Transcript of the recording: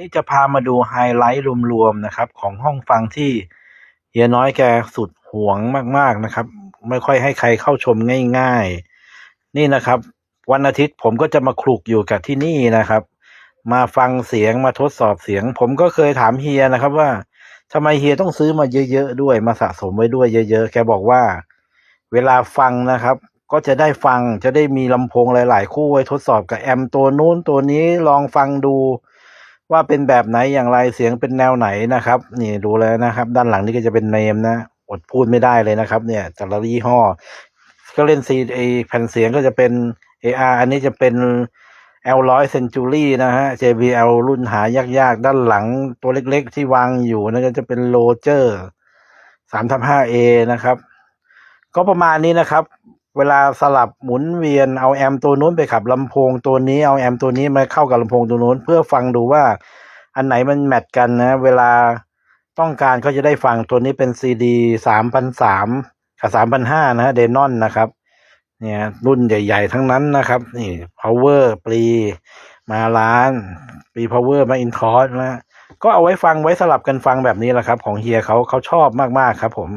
นี่จะพามาดูไฮไลท์รวมๆนะครับ ของห้องฟังที่เฮียน้อยแกสุดห่วงมากๆนะครับ ไม่ค่อยให้ใครเข้าชมง่ายๆ นี่นะครับ วันอาทิตย์ผมก็จะมาคลุกอยู่กับที่นี่นะครับ มาฟังเสียงมาทดสอบเสียง ผมก็เคยถามเฮียนะครับว่าทำไมเฮียต้องซื้อมาเยอะๆด้วย มาสะสมไว้ด้วยเยอะ ๆ แกบอกว่า เวลาฟังนะครับ ก็จะได้ฟังจะได้มีลำโพงหลาย ๆ คู่ไว้ทดสอบกับแอมตัวนู้นตัวนี้ลองฟังดู ว่าเป็นแบบไหนอย่างไรเสียงเป็นแนวไหนนะครับ นี่ดูแล้วนะครับ ด้านหลังนี่ก็จะเป็นเนมนะอดพูดไม่ได้เลยนะครับ เนี่ยแต่ละยี่ห้อ ก็เล่นซีไอแผ่นเสียงก็จะเป็น AR อันนี้จะเป็น L ร้อยเซนจูรี่นะฮะ JBL รุ่นหายากๆ ด้านหลังตัวเล็กๆ ที่วางอยู่นั่นก็จะเป็นโรเจอร์สามทับห้าเอนะครับ ก็ประมาณนี้นะครับ เวลาสลับหมุนเวียนเอาแอมตัวนู้นไปขับลำโพงตัวนี้เอาแอมตัวนี้มาเข้ากับลำโพงตัวนู้น เพื่อฟังดูว่า อันไหนมันแมทกันนะ เวลาต้องการก็จะได้ฟังตัวนี้เป็นซีดีสามพันสามกับสามพันห้านะเดนอนนะครับ เนี่ยรุ่นใหญ่ ๆ ทั้งนั้นนะครับ นี่ power ปรีมาล้านปรี power มาอินทอสนะก็เอาไว้ฟังไว้สลับกันฟังแบบนี้แหละครับ ของเฮียเขาเขาชอบมากๆครับผม